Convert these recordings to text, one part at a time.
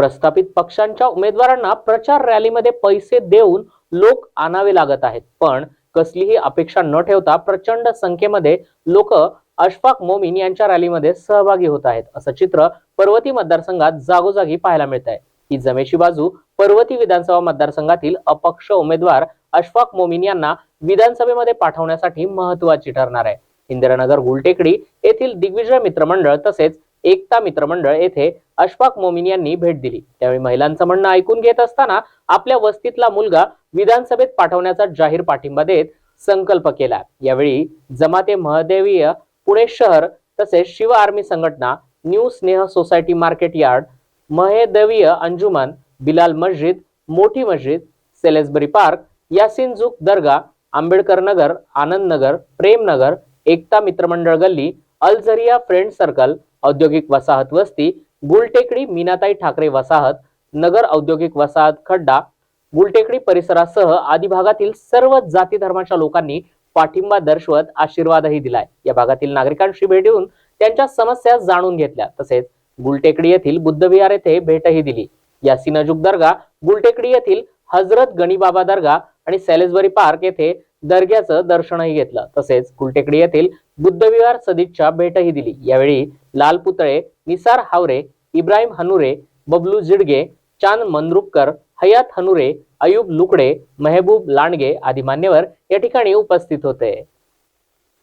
प्रस्थापित पक्षांच्या उमेदवारांना प्रचार रॅलीमध्ये पैसे देऊन लोक आणावे लागत आहेत. पण कसलीही अपेक्षा न ठेवता प्रचंड संख्येमध्ये लोक अशफाक मोमीन यांच्या रॅलीमध्ये सहभागी होत आहेत. असं चित्र पर्वती मतदारसंघात जागोजागी पाहायला मिळत आहे ही जमेची बाजू पर्वती विधानसभा मतदारसंघातील अपक्ष उमेदवार अशफाक मोमीन यांना विधानसभेमध्ये पाठवण्यासाठी महत्वाची ठरणार आहे. इंदिरानगर गुलटेकडी येथील दिग्विजय मित्रमंडळ तसेच एकता मित्रमंडळ येथे अशफाक मोमीन यांनी भेट दिली. त्यावेळी महिलांचं म्हणणं ऐकून घेत असताना आपल्या वस्तीतला मुलगा विधानसभेत पाठवण्याचा जाहीर पाठिंबा देत संकल्प केला. यावेळी जमाते महदेवीय पुणे शहर तसेच शिव आर्मी संघटना new Sneh society market yard महेदवीय Anjuman Bilal मस्जिद मोठी मस्जिद सेलेसबरी पार्क यासिन जुक दर्गा आंबेडकर नगर आनंद नगर प्रेम नगर एकता मित्रमंडळ गल्ली अलझरिया फ्रेंड सर्कल औद्योगिक वसाहत वस्ती गुलटेकडी मीनाताई ठाकरे वसाहत नगर औद्योगिक वसाहत खड्डा गुलटेकडी परिसरासह आदी भागातील सर्व जाती धर्माच्या लोकांनी पाठिंबा दर्शवत आशीर्वादही दिलाय. या भागातील नागरिकांशी भेट देऊन त्यांच्या समस्या जाणून घेतल्या. तसेच गुलटेकडी येथील बुद्धविहार येथे भेटही दिली. या सिनाजुक दर्गा गुलटेकडी येथील हजरत गणीबाबा दर्गा आणि सॅलेसबरी पार्क येथे दर्ग्याचं दर्शनही घेतलं. तसेच कुलटेकडी येथील बुद्धविहार सदिच्छा भेटही दिली. यावेळी लाल पुतळे निसार हावरे इब्राहिम हनुरे बबलू जिडगे चांद मंद्रुपकर हयात हनुरे अयुब लुकडे मेहबूब लांडगे आदी मान्यवर या ठिकाणी उपस्थित होते.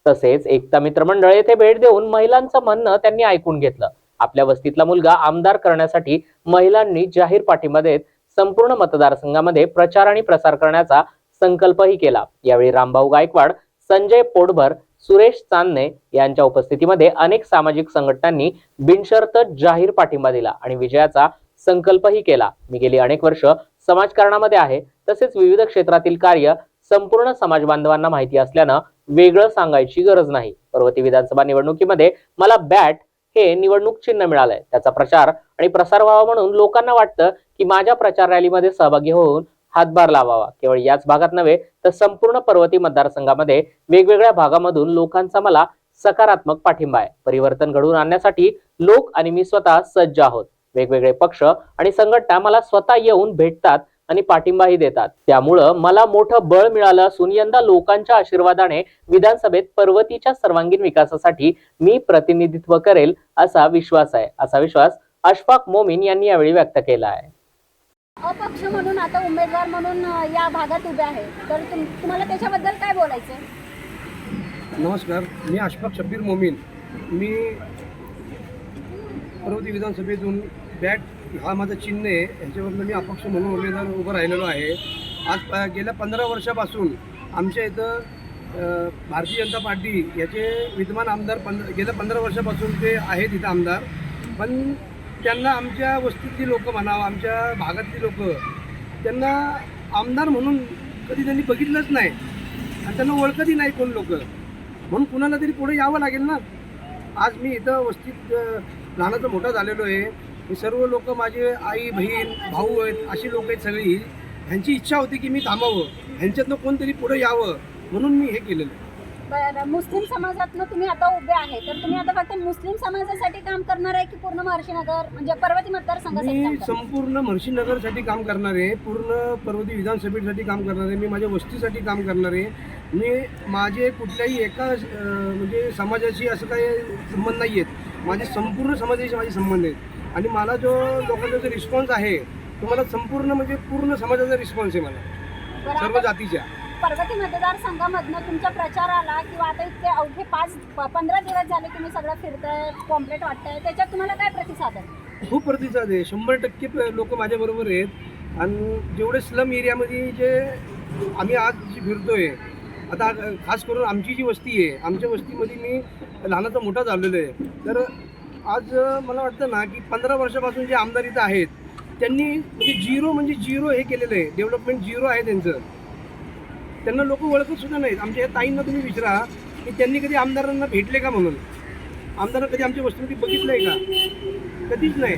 तसेच एकता मित्रमंडळ येथे भेट देऊन महिलांचं म्हणणं त्यांनी ऐकून घेतलं. आपल्या वस्तीतला मुलगा आमदार करण्यासाठी महिलांनी जाहीर पाठिंबा देत संपूर्ण मतदारसंघामध्ये प्रचार आणि प्रसार करण्याचा संकल्पही केला. यावेळी रामभाऊ गायकवाड संजय पोटभर सुरेश चांदणे यांच्या उपस्थितीमध्ये अनेक सामाजिक संघटनांनी बिनशर्त जाहीर पाठिंबा दिला आणि विजयाचा संकल्पही केला. मी गेली अनेक वर्ष समाजकारणामध्ये आहे. तसेच विविध क्षेत्रातील कार्य संपूर्ण समाज बांधवांना माहिती असल्यानं वेगळं सांगायची गरज नाही. पर्वती विधानसभा निवडणुकीमध्ये मला बॅट हे निवडणूक चिन्ह मिळालंय. त्याचा प्रचार आणि प्रसार व्हावा म्हणून लोकांना वाटतं की माझ्या प्रचार रॅलीमध्ये सहभागी होऊन हातभार लावावा. केवळ याच भागात नव्हे तर संपूर्ण पर्वती मतदारसंघामध्ये वेगवेगळ्या भागामधून लोकांचा मला सकारात्मक पाठिंबा आहे. परिवर्तन घडवून आणण्यासाठी लोक आणि मी स्वतः सज्ज आहोत. वेगवेगळे पक्ष आणि संघटना मला स्वतः येऊन भेटतात आणि पाठिंबाही देतात. त्यामुळं मला मोठं बळ मिळालं असून यंदा लोकांच्या आशीर्वादाने विधानसभेत पर्वतीच्या सर्वांगीण विकासासाठी मी प्रतिनिधित्व करेल असा विश्वास आहे. असा विश्वास अशफाक मोमीन यांनी यावेळी व्यक्त केला आहे. अपक्ष म्हणून आता उमेदवार म्हणून या भागात उभे आहे. तर तुम तुम्हाला त्याच्याबद्दल काय बोलायचं आहे नमस्कार मी अशफाक शब्बीर मोमीन. मी पर्वती विधानसभेतून बॅट हा माझं चिन्ह आहे. ह्याच्यावरनं मी अपक्ष म्हणून उमेदवार उभं राहिलेलो आहे. आज प गेल्या पंधरा वर्षापासून आमच्या इथं अ, भारतीय जनता पार्टी याचे विद्यमान आमदार पंध गेल्या पंधरा वर्षापासून ते आहेत इथं आमदार. पण त्यांना आमच्या वस्तीतली लोकं म्हणावं आमच्या भागातली लोकं त्यांना आमदार म्हणून कधी त्यांनी बघितलंच नाही. आणि त्यांना ओळखतही नाही कोण लोक. म्हणून कुणाला तरी पुढे यावं लागेल ना? आज मी इथं वस्तीत लहानाचं मोठा झालेलो आहे. मी सर्व लोक माझे आई बहीण भाऊ आहेत अशी लोक आहेत सगळी. ह्यांची इच्छा होती की मी थांबावं. ह्यांच्यातनं कोणतरी पुढे यावं. म्हणून मी हे केलेलं आहे. बरं मुस्लिम समाजातनं तुम्ही आता उभे आहे तर तुम्ही आता फक्त मुस्लिम समाजासाठी काम करणार आहे की पूर्ण महर्षीनगर म्हणजे पर्वती मतदारसंघासाठी काम मी करणार? संपूर्ण काम करणार आहे पूर्ण पर्वती विधानसभेसाठी काम करणार आहे मी माझ्या वस्तीसाठी काम करणार आहे. मी माझे कुठल्याही एका अं, म्हणजे समाजाशी असं काही संबंध नाही आहेत. माझे संपूर्ण समाजाशी माझे संबंध आहेत. आणि मला जो लोकांचा जो रिस्पॉन्स आहे तो मला संपूर्ण म्हणजे पूर्ण समाजाचा रिस्पॉन्स आहे मला. बरं, सर्व आता जातीच्या. पर्वती मतदारसंघामधनं तुमच्या प्रचाराला किंवा आता इतके अवघे पाच प- पंधरा दिवस झाले तुम्ही सगळं फिरताय कॉम्प्लेट वाटताय त्याच्यात तुम्हाला काय प्रतिसाद आहे? खूप प्रतिसाद आहे. शंभर टक्के लोक माझ्याबरोबर आहेत. आणि जेवढे स्लम एरियामध्ये जे आम्ही आज जी फिरतोय आता खास करून आमची जी वस्ती आहे आमच्या वस्तीमध्ये मी लहानाचा मोठा झालेलो आहे. तर आज मला वाटतं ना की पंधरा वर्षापासून जे आमदार इथं आहेत त्यांनी म्हणजे झिरो म्हणजे झिरो हे केलेलं आहे. डेव्हलपमेंट झिरो आहे त्यांचं. त्यांना लोक ओळखत सुद्धा नाहीत. आमच्या या ताईंना तुम्ही विचारा की त्यांनी कधी आमदारांना भेटले का म्हणून? आमदारांना कधी आमच्या वस्तीमध्ये बघितलं आहे का? कधीच नाही.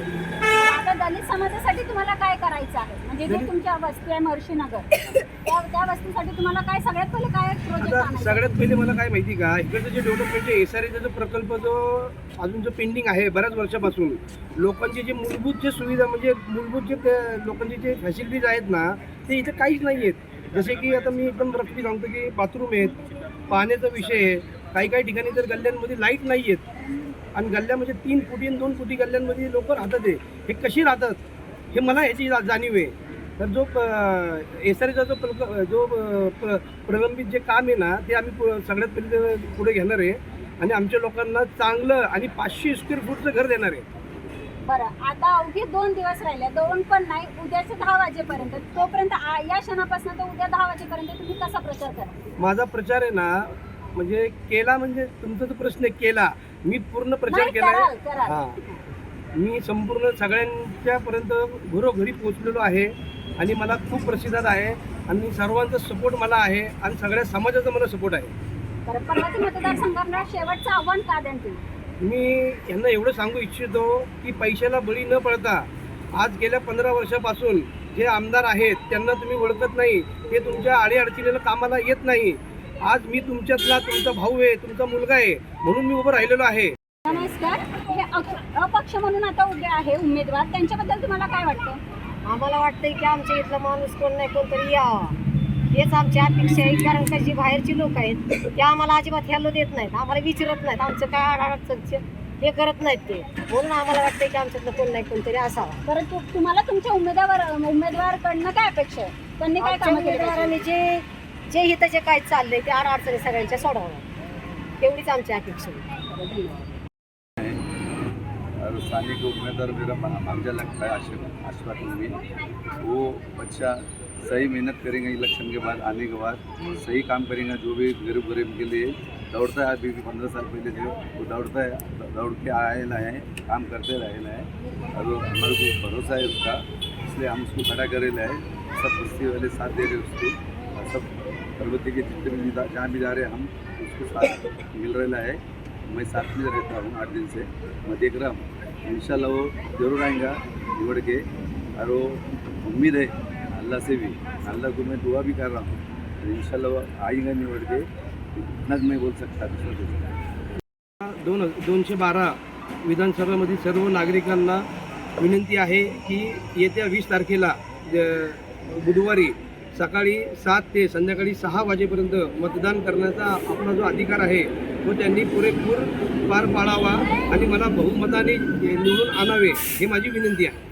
आता दलित समाजासाठी तुम्हाला काय करायचं आहे? म्हणजे जे तुमच्या वस्ती आहे महर्षीनगर त्या त्या वस्तीसाठी तुम्हाला काय सगळ्यात पहिले काय प्रोजेक्ट आता आणायचं? सगळ्यात पहिले मला काय माहिती का? इकडचं जे डेव्हलपमेंट एस आर जो प्रकल्प जो अजून जो पेंडिंग आहे बऱ्याच वर्षापासून लोकांची जे मूलभूत जे सुविधा म्हणजे मूलभूत जे ते- लोकांची जे फॅसिलिटीज आहेत ना ते इथे काहीच नाही आहेत जसे की आता मी एकदम रफली सांगतो की बाथरूम आहेत पाण्याचा विषय आहे. काही काही ठिकाणी तर गल्ल्यांमध्ये लाइट नाही आहेत आणि गल्ल्यामध्ये तीन फुटी आणि दोन फुटी गल्ल्यांमध्ये लोक राहतात आहे हे कशी राहतात? हे मला ह्याची जा- जाणीव आहे. तर जो एस आर जो प्रक जो प्र प्रलंबित जे काम आहे ना ते आम्ही पु- सगळ्यात पहिले पुढे घेणार आहे. आणि आमच्या लोकांना चांगलं आणि पाचशे स्क्वेअर फूटचं घर देणार आहे. बरं आता अवघी दोन दिवस राहिले दोन पण नाही उद्याचे दहा वाजेपर्यंत. तोपर्यंत आ- या क्षणापासून तर उद्या दहा वाजेपर्यंत तुम्ही कसा प्रचार करा? माझा प्रचार आहे ना म्हणजे केला म्हणजे तुमचा जो प्रश्न आहे केला. मी पूर्ण प्रचार नाही केला कराल आहे कराल. हा. मी संपूर्ण सगळ्यांच्या पर्यंत घरोघरी पोहोचलेलो आहे आणि मला खूप प्रसिद्धात आहे आणि सर्वांचा सपोर्ट मला आहे आणि सगळ्या समाजाचा मला सपोर्ट आहे. बरं मतदारसंघाला शेवटचं आव्हान का द्याल तुम्ही? मी यांना एवढं सांगू इच्छितो की पैशाला बळी न पडता आज गेल्या पंधरा वर्षापासून जे आमदार आहेत त्यांना तुम्ही ओळखत नाही ते तुमच्या अडीअडचणीला कामाला येत नाही. आज मी तुमच्यातला तुमचा भाऊ आहे तुमचा मुलगा आहे म्हणून मी उभं राहिलेलो आहे. नमस्कार. हे अप- अपक्ष म्हणून आता उभे आहे उमेदवार. त्यांच्याबद्दल तुम्हाला काय वाटतं? आम्हाला वाटतंय की आमच्या इथला माणूस कोण नाही कोणतरी यावा हेच आमची अपेक्षा आहे कारण का जी बाहेरची लोक आहेत ते आम्हाला अजिबात हॅलो देत नाहीत आम्हाला विचारत नाहीत आमचं काय अडचणचं हे करत नाहीत ते. म्हणून आम्हाला वाटतंय की आमच्यातलं कोण नाही कोणतरी असावा. बरं तु- तुम्हाला तुमच्या उमेदवार उमेदवारकडनं काय अपेक्षा आहे? त्यांनी काय आमच्या कामं केली? पाहिजे? उमेदवारांनी जे जे हिथं जे काय चाललंय ते अडचणी सगळ्यांच्या सोडवणं एवढीच आमची अपेक्षा आहे. और स्थानीय को उम्मीदवार मेरा मांझा लगता है आशीर्वाद आशीर्वाद में वो बच्चा सही मेहनत करेंगे इलेक्शन के बाद, आने के बाद, सही काम करेंगे जो भी गरीब गरीब के लिए। दौड़ता है अभी पंद्रह साल पहले जो, वो दौड़ता है, दौड़ के आएला है, काम करते रहेला है। और हमारे को भरोसा है उसका, इसलिए हम उसको खड़ा करेला है। सब बस्ती वाले साथ दे रहे उसको। और सब पर्वती के जितने भी जहाँ भी जा रहे हम, उसको साथ मिल रहा है। मैं साथ में रहता हूँ आठ दिन से। मैं देख रहा हूँ। इन वो ज़रूर आएगा, निवड़ के। और वो उम्मीद है अल्लाह से भी अल्लाह को मैं दुआ भी कर रहा हूँ। और इंशाल्लाह वो आएगा निवड़ के इतना मैं बोल सकता दोन दोनशे बारा विधानसभामध्ये सर्व नागरिकांना विनंती आहे की येत्या वीस तारखेला बुधवारी सकाळी सात ते संध्याकाळी सहा वाजेपर्यंत मतदान करण्याचा आपला जो अधिकार आहे तो त्यांनी पुरेपूर पार पाडावा आणि मला बहुमताने निवडून आणावे ही माझी विनंती आहे.